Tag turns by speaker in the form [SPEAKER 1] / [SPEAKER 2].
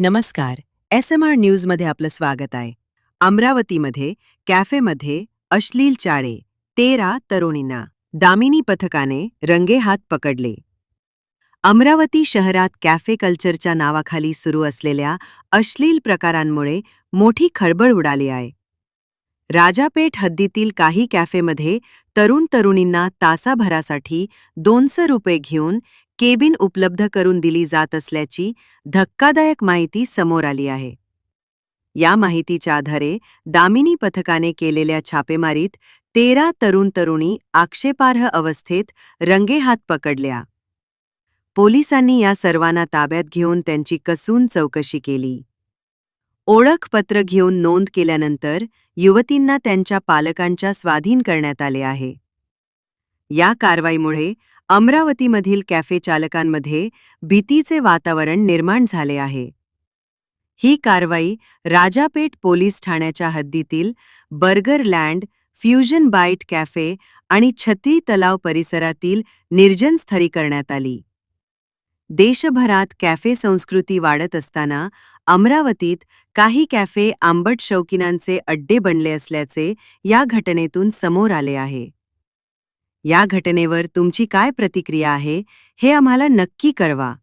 [SPEAKER 1] नमस्कार. S M R न्यूजमध्ये आपलं स्वागत आहे. अमरावतीमध्ये कॅफेमध्ये अश्लील चाळे तेरा तरुणींना दामिनी पथकाने रंगेहात पकडले. अमरावती शहरात कॅफे कल्चरच्या नावाखाली सुरू असलेल्या अश्लील प्रकारांमुळे मोठी खळबळ उडाली आहे. राजापेठ हद्दीतील काही कॅफेमध्ये तरुण तरुणींना तासाभरासाठी दोनशे रुपये घेऊन केबिन उपलब्ध करून दिली जात असल्याची धक्कादायक माहिती समोर आली आहे. या माहितीच्या आधारे दामिनी पथकाने केलेल्या छापेमारीत तेरा तरुण तरुणी आक्षेपार्ह अवस्थेत रंगेहात पकडल्या. पोलिसांनी या सर्वांना ताब्यात घेऊन त्यांची कसून चौकशी केली. ओळखपत्र घेऊन नोंद केल्यानंतर युवतींना त्यांच्या पालकांच्या स्वाधीन करण्यात आले आहे. या कारवाईमुळे अमरावतीमधील कॅफे चालकांमध्ये भीतीचे वातावरण निर्माण झाले आहे. ही कारवाई राजापेठ पोलीस ठाण्याच्या हद्दीतील burger land fusion bite cafe आणि छत्री तलाव परिसरातील निर्जनस्थरी करण्यात आली. देशभरात कॅफे संस्कृती वाढत असताना अमरावतीत काही कॅफे आंबट शौकीनांचे अड्डे बनले असल्याचे या घटनेतून समोर आले आहे. या घटनेवर तुमची काय प्रतिक्रिया आहे हे आम्हाला नक्की कळवा.